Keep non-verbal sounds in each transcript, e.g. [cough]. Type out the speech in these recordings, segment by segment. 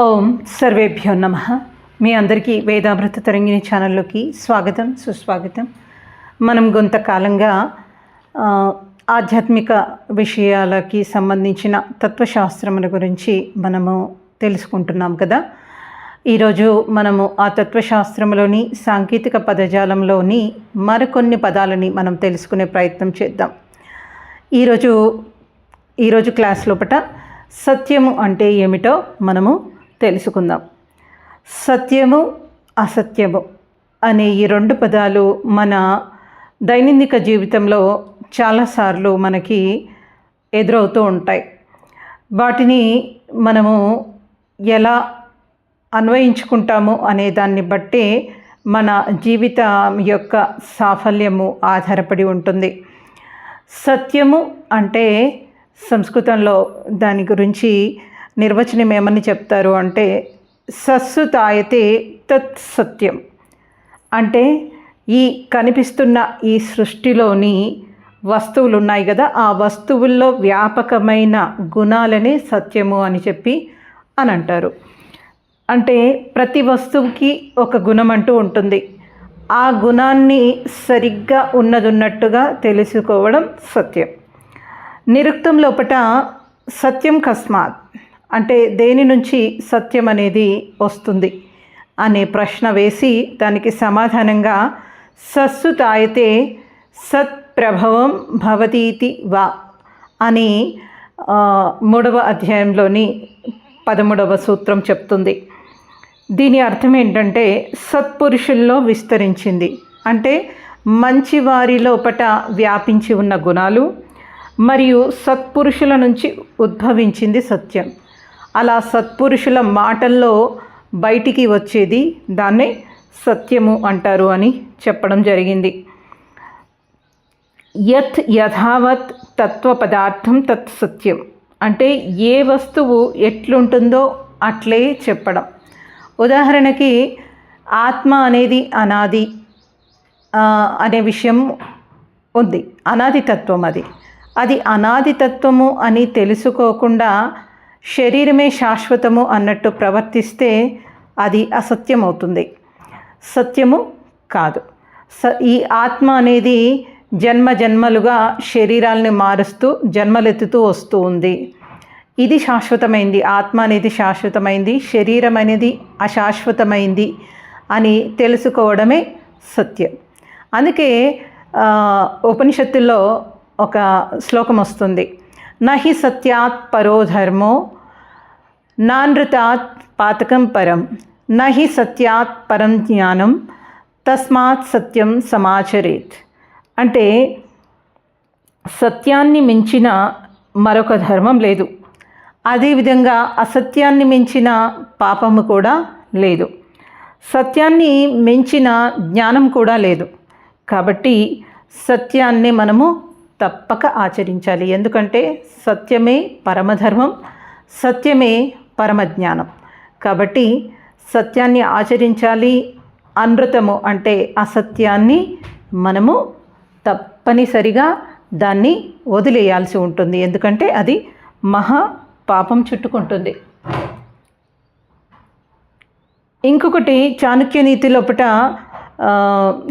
ఓం సర్వేభ్యో నమ. మీ అందరికీ వేదామృత తరంగిణి ఛానల్లోకి స్వాగతం సుస్వాగతం. మనం కొంతకాలంగా ఆధ్యాత్మిక విషయాలకి సంబంధించిన తత్వశాస్త్రముల గురించి మనము తెలుసుకుంటున్నాం కదా. ఈరోజు మనము ఆ తత్వశాస్త్రంలోని సాంకేతిక పదజాలంలోని మరికొన్ని పదాలని మనం తెలుసుకునే ప్రయత్నం చేద్దాం. ఈరోజు ఈరోజు క్లాస్ లోపట సత్యము అంటే ఏమిటో మనము తెలుసుకుందాం. సత్యము అసత్యము అనే ఈ రెండు పదాలు మన దైనందిక జీవితంలో చాలాసార్లు మనకి ఎదురవుతూ ఉంటాయి. వాటిని మనము ఎలా అన్వయించుకుంటాము అనే దాన్ని బట్టి మన జీవితం యొక్క సాఫల్యము ఆధారపడి ఉంటుంది. సత్యము అంటే సంస్కృతంలో దాని గురించి నిర్వచనం ఏమని చెప్తారు అంటే సస్సు తాయతే తత్ సత్యం. అంటే ఈ కనిపిస్తున్న ఈ సృష్టిలోని వస్తువులు ఉన్నాయి కదా ఆ వస్తువుల్లో వ్యాపకమైన గుణాలనే సత్యము అని చెప్పి అని అంటారు. అంటే ప్రతి వస్తువుకి ఒక గుణం అంటూ ఉంటుంది. ఆ గుణాన్ని సరిగ్గా ఉన్నదున్నట్టుగా తెలుసుకోవడం సత్యం. నిరుక్తం లోపట సత్యం కస్మాత్. అంటే దేని నుంచి సత్యం అనేది వస్తుంది అనే ప్రశ్న వేసి దానికి సమాధానంగా సస్సు తాయితే సత్ ప్రభవం భవతీతి వా అని మూడవ అధ్యాయంలోని పదమూడవ సూత్రం చెప్తుంది. దీని అర్థం ఏంటంటే సత్పురుషుల్లో విస్తరించింది. అంటే మంచి వారి లోపట వ్యాపించి ఉన్న గుణాలు మరియు సత్పురుషుల నుంచి ఉద్భవించింది సత్యం. అలా సత్పురుషుల మాటల్లో బయటికి వచ్చేది దాన్నే సత్యము అంటారు అని చెప్పడం జరిగింది. యత్ యథావత్ తత్వ పదార్థం తత్ సత్యం. అంటే ఏ వస్తువు ఎట్లుంటుందో అట్లే చెప్పడం. ఉదాహరణకి ఆత్మ అనేది అనాది అనే విషయం ఉంది. అనాది తత్వం అది. అది అనాది తత్వము అని తెలుసుకోకుండా శరీరమే శాశ్వతము అన్నట్టు ప్రవర్తిస్తే అది అసత్యం అవుతుంది సత్యము కాదు. స ఈ ఆత్మ అనేది జన్మ జన్మలుగా శరీరాలని మారుస్తూ జన్మలెత్తుతూ వస్తూ ఉంది. ఇది శాశ్వతమైంది. ఆత్మ అనేది శాశ్వతమైంది. శరీరం అనేది అశాశ్వతమైంది అని తెలుసుకోవడమే సత్యం. అందుకే ఉపనిషత్తుల్లో ఒక శ్లోకం వస్తుంది. నహి సత్యాత్ పరో ధర్మో నానృతాత్ పాతకం పరం నహి సత్యాత్ పరం జ్ఞానం తస్మాత్ సత్యం సమాచరేత్. అంటే సత్యాన్ని మించిన మరొక ధర్మం లేదు. అదేవిధంగా అసత్యాన్ని మించిన పాపము కూడా లేదు. సత్యాన్ని మించిన జ్ఞానం కూడా లేదు. కాబట్టి సత్యాన్ని మనము తప్పక ఆచరించాలి. ఎందుకంటే సత్యమే పరమధర్మం సత్యమే పరమజ్ఞానం. కాబట్టి సత్యాన్ని ఆచరించాలి అనృతము అంటే అసత్యాన్ని మనము తప్పనిసరిగా దాన్ని వదిలేయాల్సి ఉంటుంది. ఎందుకంటే అది మహా పాపం చుట్టుకుంటుంది. ఇంకొకటి చాణక్య నీతి లోపట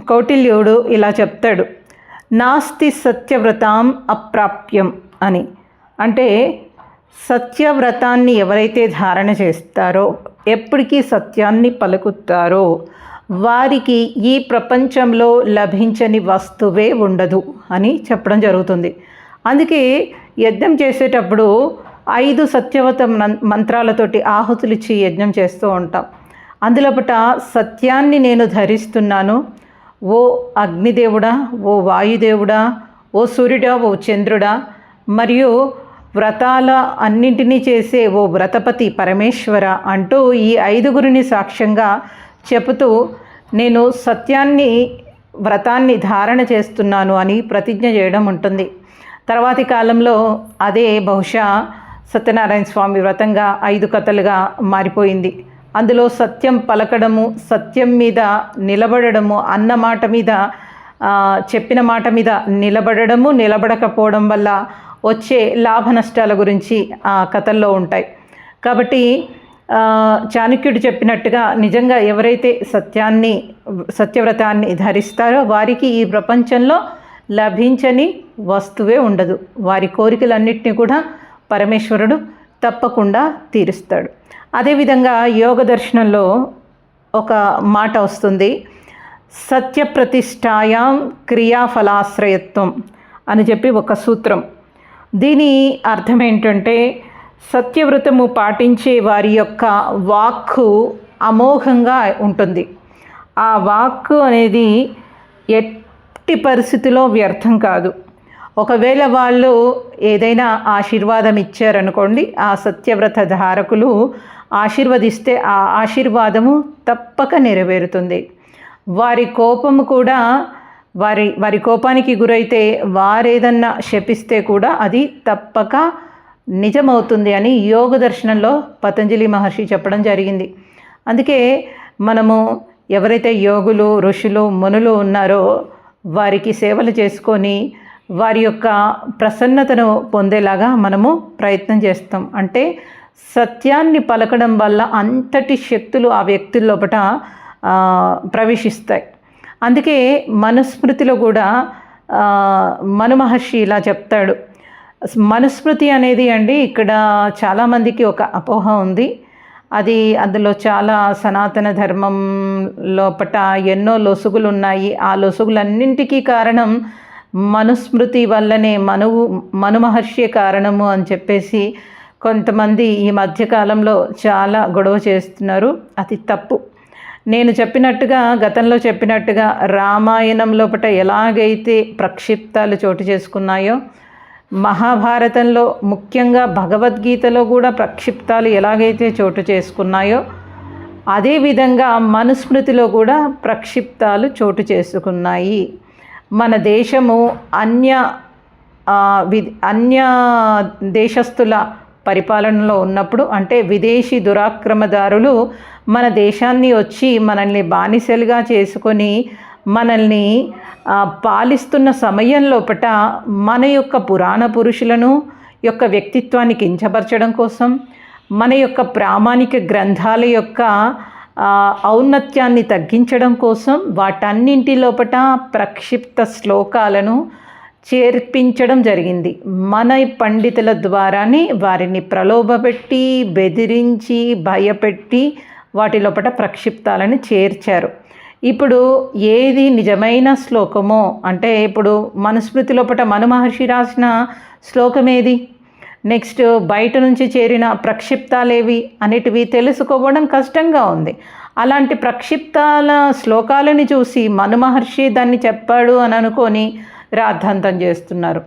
కౌటిల్యుడు ఇలా చెప్తాడు. నాస్తి సత్యవ్రతాం అప్రాప్యం అని. అంటే సత్యవ్రతాన్ని ఎవరైతే ధారణ చేస్తారో ఎప్పటికీ సత్యాన్ని పలుకుతారో వారికి ఈ ప్రపంచంలో లభించని వస్తువే ఉండదు అని చెప్పడం జరుగుతుంది. అందుకే యజ్ఞం చేసేటప్పుడు ఐదు సత్యవత మంత్రాలతోటి ఆహుతులు ఇచ్చి యజ్ఞం చేస్తూ ఉంటాం. అందులోపట సత్యాన్ని నేను ధరిస్తున్నాను ఓ అగ్నిదేవుడా ఓ వాయుదేవుడా ఓ సూర్యుడా ఓ చంద్రుడా మరియు వ్రతాల అన్నింటినీ చేసే ఓ వ్రతపతి పరమేశ్వర అంటూ ఈ ఐదుగురిని సాక్ష్యంగా చెబుతూ నేను సత్యాన్ని వ్రతాన్ని ధారణ చేస్తున్నాను అని ప్రతిజ్ఞ చేయడం ఉంటుంది. తర్వాతి కాలంలో అదే బహుశా సత్యనారాయణ స్వామి వ్రతంగా ఐదు కథలుగా మారిపోయింది. అందులో సత్యం పలకడము సత్యం మీద నిలబడడము అన్న మాట మీద చెప్పిన మాట మీద నిలబడడము నిలబడకపోవడం వల్ల వచ్చే లాభ నష్టాల గురించి ఆ కథల్లో ఉంటాయి. కాబట్టి చాణక్యుడు చెప్పినట్టుగా నిజంగా ఎవరైతే సత్యాన్ని సత్యవ్రతాన్ని ధరిస్తారో వారికి ఈ ప్రపంచంలో లభించని వస్తువే ఉండదు. వారి కోరికలన్నింటినీ కూడా పరమేశ్వరుడు తప్పకుండా తీరుస్తాడు. అదేవిధంగా యోగ దర్శనంలో ఒక మాట వస్తుంది. సత్యప్రతిష్టాయాం క్రియాఫలాశ్రయత్వం అని చెప్పి ఒక సూత్రం. దీని అర్థం ఏంటంటే సత్యవ్రతము పాటించే వారి యొక్క వాక్కు అమోఘంగా ఉంటుంది. ఆ వాక్కు అనేది ఎట్టి పరిస్థితిలో వ్యర్థం కాదు. ఒకవేళ వాళ్ళు ఏదైనా ఆశీర్వాదం ఇచ్చారనుకోండి ఆ సత్యవ్రత ధారకులు ఆశీర్వదిస్తే ఆ ఆశీర్వాదము తప్పక నెరవేరుతుంది. వారి కోపము కూడా వారి వారి కోపానికి గురైతే వారేదన్నా శపిస్తే కూడా అది తప్పక నిజమవుతుంది అని యోగ దర్శనంలో పతంజలి మహర్షి చెప్పడం జరిగింది. అందుకే మనము ఎవరైతే యోగులు ఋషులు మునులు ఉన్నారో వారికి సేవలు చేసుకొని వారి యొక్క ప్రసన్నతను పొందేలాగా మనము ప్రయత్నం చేస్తాం. అంటే సత్యాన్ని పలకడం వల్ల అంతటి శక్తులు ఆ వ్యక్తుల లోపల ప్రవేశిస్తాయి. అందుకే మనుస్మృతిలో కూడా ఆ, మను మహర్షి ఇలా చెప్తాడు. మనుస్మృతి అనేది అండి ఇక్కడ చాలామందికి ఒక అపోహ ఉంది. అది అందులో చాలా సనాతన ధర్మం లోపట ఎన్నో లొసుగులు ఉన్నాయి. ఆ లొసుగులన్నింటికీ కారణం మనుస్మృతి వల్లనే మనువు మను మహర్షి కారణము అని చెప్పేసి కొంతమంది ఈ మధ్యకాలంలో చాలా గొడవ చేస్తున్నారు. అది తప్పు. నేను చెప్పినట్టుగా గతంలో చెప్పినట్టుగా రామాయణం లోపట ఎలాగైతే ప్రక్షిప్తాలు చోటు చేసుకున్నాయో మహాభారతంలో ముఖ్యంగా భగవద్గీతలో కూడా ప్రక్షిప్తాలు ఎలాగైతే చోటు చేసుకున్నాయో అదేవిధంగా మనుస్మృతిలో కూడా ప్రక్షిప్తాలు చోటు చేసుకున్నాయి. మన దేశము అన్య వి అన్య దేశస్థుల పరిపాలనలో ఉన్నప్పుడు అంటే విదేశీ దురాక్రమదారులు మన దేశాన్ని వచ్చి మనల్ని బానిసలుగా చేసుకొని మనల్ని పాలిస్తున్న సమయం లోపట మన యొక్క పురాణ పురుషులను యొక్క వ్యక్తిత్వాన్ని కించపరచడం కోసం మన యొక్క ప్రామాణిక గ్రంథాల యొక్క ఔన్నత్యాన్ని తగ్గించడం కోసం వాటన్నింటి లోపట ప్రక్షిప్త శ్లోకాలను చేర్పించడం జరిగింది. మన పండితుల ద్వారానే వారిని ప్రలోభపెట్టి బెదిరించి భయపెట్టి వాటి లోపల ప్రక్షిప్తాలను చేర్చారు. ఇప్పుడు ఏది నిజమైన శ్లోకమో అంటే ఇప్పుడు మనుస్మృతి లోపల మను మహర్షి రాసిన శ్లోకం ఏది నెక్స్ట్ బయట నుంచి చేరిన ప్రక్షిప్తాలేవి అనేటివి తెలుసుకోవడం కష్టంగా ఉంది. అలాంటి ప్రక్షిప్తాల శ్లోకాలని చూసి మను మహర్షి దాన్ని చెప్పాడు అని అనుకొని రాద్ధాంతం చేస్తున్నారు.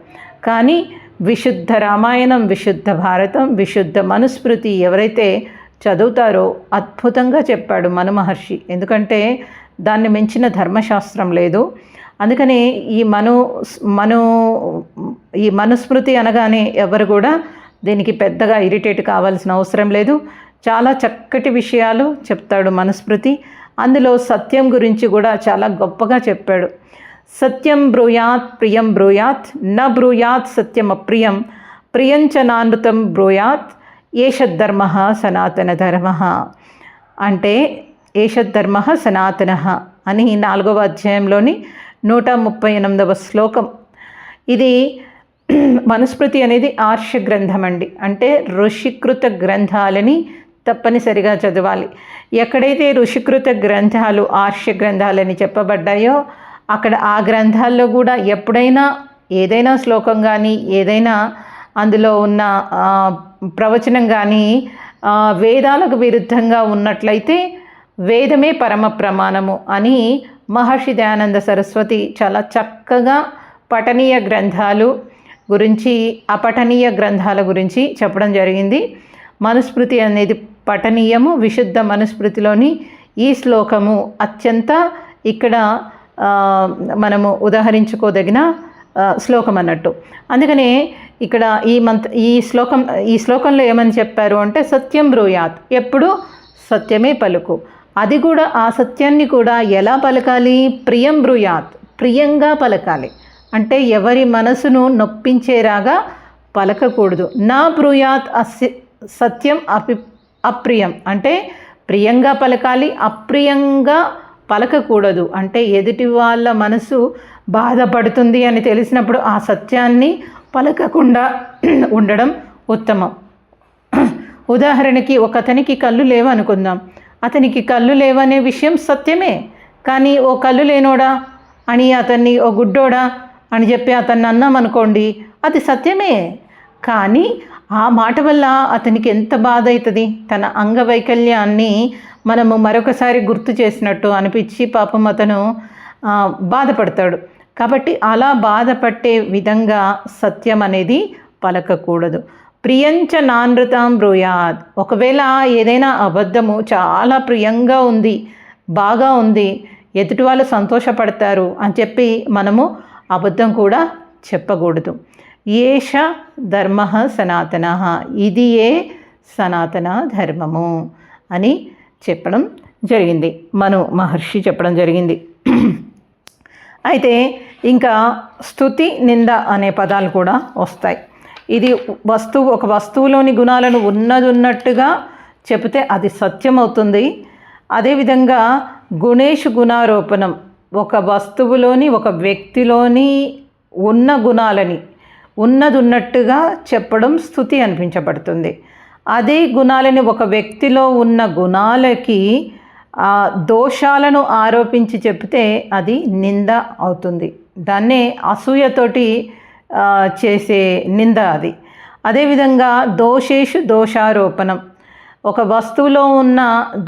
కానీ విశుద్ధ రామాయణం విశుద్ధ భారతం విశుద్ధ మనుస్మృతి ఎవరైతే చదువుతారో అద్భుతంగా చెప్పాడు మను మహర్షి ఎందుకంటే దాన్ని మించిన ధర్మశాస్త్రం లేదు. అందుకని ఈ మను మను ఈ మనుస్మృతి అనగానే ఎవరు కూడా దీనికి పెద్దగా ఇరిటేట్ కావాల్సిన అవసరం లేదు. చాలా చక్కటి విషయాలు చెప్తాడు మనుస్మృతి. అందులో సత్యం గురించి కూడా చాలా గొప్పగా చెప్పాడు. సత్యం బ్రూయాత్ ప్రియం బ్రూయాత్ న బ్రూయాత్ సత్యం అప్రియం ప్రియంచ బ్రూయాత్ ఏషద్ధర్మ సనాతన ధర్మ. అంటే ఏషద్ధర్మ సనాతన అని నాలుగవ అధ్యాయంలోని నూట ముప్పై ఎనిమిదవ శ్లోకం. ఇది మనుస్మృతి అనేది ఆర్ష గ్రంథం అండి. అంటే ఋషికృత గ్రంథాలని తప్పనిసరిగా చదవాలి. ఎక్కడైతే ఋషికృత గ్రంథాలు ఆర్ష గ్రంథాలని చెప్పబడ్డాయో అక్కడ ఆ గ్రంథాల్లో కూడా ఎప్పుడైనా ఏదైనా శ్లోకం కానీ ఏదైనా అందులో ఉన్న ప్రవచనం కానీ వేదాలకు విరుద్ధంగా ఉన్నట్లయితే వేదమే పరమ ప్రమాణము అని మహర్షి దయానంద సరస్వతి చాలా చక్కగా పఠనీయ గ్రంథాలు గురించి అపఠనీయ గ్రంథాల గురించి చెప్పడం జరిగింది. మనుస్మృతి అనేది పఠనీయము విశుద్ధ మనుస్మృతిలోని ఈ శ్లోకము అత్యంత ఇక్కడ మనము ఉదాహరించుకోదగిన శ్లోకం అన్నట్టు. అందుకనే ఇక్కడ ఈ మంత్ ఈ శ్లోకం ఈ శ్లోకంలో ఏమని చెప్పారు అంటే సత్యం బ్రూయాత్. ఎప్పుడు? సత్యమే పలుకు. అది కూడా ఆ సత్యాన్ని కూడా ఎలా పలకాలి? ప్రియం బ్రూయాత్. ప్రియంగా పలకాలి. అంటే ఎవరి మనసును నొప్పించేలాగా పలకకూడదు. నా బ్రూయాత్ అస్య సత్యం అపి అప్రియం. అంటే ప్రియంగా పలకాలి అప్రియంగా పలకకూడదు. అంటే ఎదుటి వాళ్ళ మనసు బాధపడుతుంది అని తెలిసినప్పుడు ఆ సత్యాన్ని పలకకుండా ఉండడం ఉత్తమం. ఉదాహరణకి ఒక అతనికి కళ్ళు లేవనుకుందాం. అతనికి కళ్ళు లేవనే విషయం సత్యమే. కానీ ఓ కళ్ళు లేనోడా? అని అతన్ని ఓ గుడ్డోడా? అని చెప్పి అతన్ని అన్నామనుకోండి అది సత్యమే. కానీ ఆ మాట వల్ల అతనికి ఎంత బాధ అవుతుంది తన అంగవైకల్యాన్ని మనము మరొకసారి గుర్తు చేసినట్టు అనిపించి పాపం అతను బాధపడతాడు. కాబట్టి అలా బాధపట్టే విధంగా సత్యం అనేది పలకకూడదు. ప్రియంచ నానృతాం బ్రూయాద్. ఒకవేళ ఏదైనా అబద్ధము చాలా ప్రియంగా ఉంది బాగా ఉంది ఎదుటి వాళ్ళు సంతోషపడతారు అని చెప్పి మనము అబద్ధం కూడా చెప్పకూడదు. ఏష ధర్మ సనాతన. ఇది ఏ సనాతన ధర్మము అని చెప్పడం జరిగింది. మను మహర్షి చెప్పడం జరిగింది. అయితే ఇంకా స్థుతి నింద అనే పదాలు కూడా వస్తాయి. ఇది వస్తువు ఒక వస్తువులోని గుణాలను ఉన్నది ఉన్నట్టుగా చెబితే అది సత్యం అవుతుంది అదేవిధంగా గుణేషు గుణారోపణం ఒక వస్తువులోని ఒక వ్యక్తిలోని ఉన్న గుణాలని ఉన్నది ఉన్నట్టుగా చెప్పడం స్థుతి అనిపించబడుతుంది. అదే గుణాలని ఒక వ్యక్తిలో ఉన్న గుణాలకి ఆ దోషాలను ఆరోపించి చెప్తే అది నింద అవుతుంది. దాన్నే అసూయతోటి చేసే నింద అది. అదేవిధంగా దోషేషు దోషారోపణం. ఒక వస్తువులో ఉన్న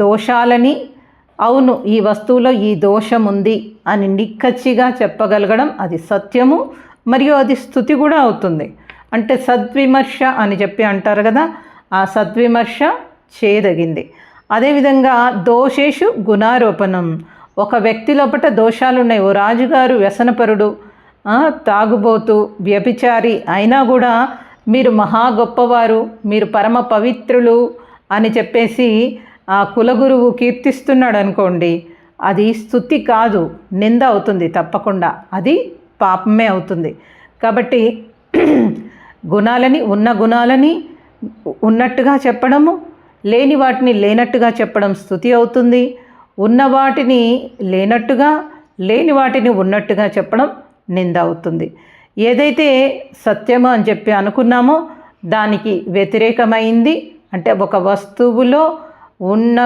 దోషాలని అవును ఈ వస్తువులో ఈ దోషం ఉంది అని నిక్కచ్చిగా చెప్పగలగడం అది సత్యము మరియు అది స్థుతి కూడా అవుతుంది. అంటే సద్విమర్శ అని చెప్పి అంటారు కదా ఆ సద్విమర్శ చేయదగింది అదేవిధంగా దోషేషు గుణారోపణం. ఒక వ్యక్తి లోపల దోషాలు ఉన్నాయి ఓ రాజుగారు వ్యసనపరుడు తాగుబోతు వ్యభిచారి అయినా కూడా మీరు మహా గొప్పవారు మీరు పరమ పవిత్రులు అని చెప్పేసి ఆ కులగురువు కీర్తిస్తున్నాడు అనుకోండి అది స్థుతి కాదు నింద అవుతుంది తప్పకుండా. అది పాపమే అవుతుంది. కాబట్టి [clears throat] గుణాలని ఉన్న గుణాలని ఉన్నట్టుగా చెప్పడము లేని వాటిని లేనట్టుగా చెప్పడం స్థుతి అవుతుంది. ఉన్న వాటిని లేనట్టుగా లేని వాటిని ఉన్నట్టుగా చెప్పడం నింద అవుతుంది. ఏదైతే సత్యము అని చెప్పి అనుకున్నామో దానికి వ్యతిరేకమైంది. అంటే ఒక వస్తువులో ఉన్న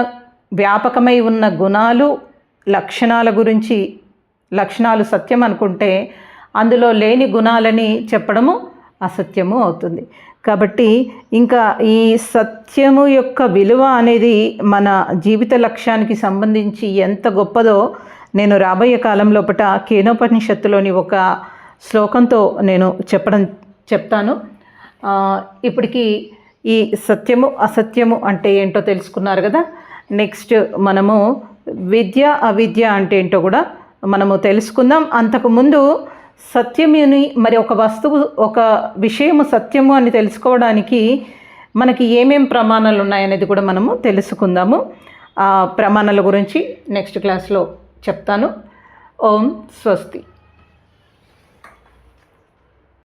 వ్యాపకమై ఉన్న గుణాలు లక్షణాల గురించి లక్షణాలు సత్యం అనుకుంటే అందులో లేని గుణాలని చెప్పడము అసత్యము అవుతుంది. కాబట్టి ఇంకా ఈ సత్యము యొక్క విలువ అనేది మన జీవిత లక్ష్యానికి సంబంధించి ఎంత గొప్పదో నేను రాబోయే కాలం లోపల కేనోపనిషత్తులోని ఒక శ్లోకంతో నేను చెప్పడం చెప్తాను. ఇప్పటికి ఈ సత్యము అసత్యము అంటే ఏంటో తెలుసుకున్నారు కదా? నెక్స్ట్ మనము విద్య అవిద్య అంటే ఏంటో కూడా మనము తెలుసుకుందాం. అంతకుముందు సత్యముని మరి ఒక వస్తువు ఒక విషయము సత్యము అని తెలుసుకోవడానికి మనకి ఏమేం ప్రమాణాలు ఉన్నాయనేది కూడా మనము తెలుసుకుందాము. ఆ ప్రమాణాల గురించి నెక్స్ట్ క్లాస్లో చెప్తాను. ఓం స్వస్తి.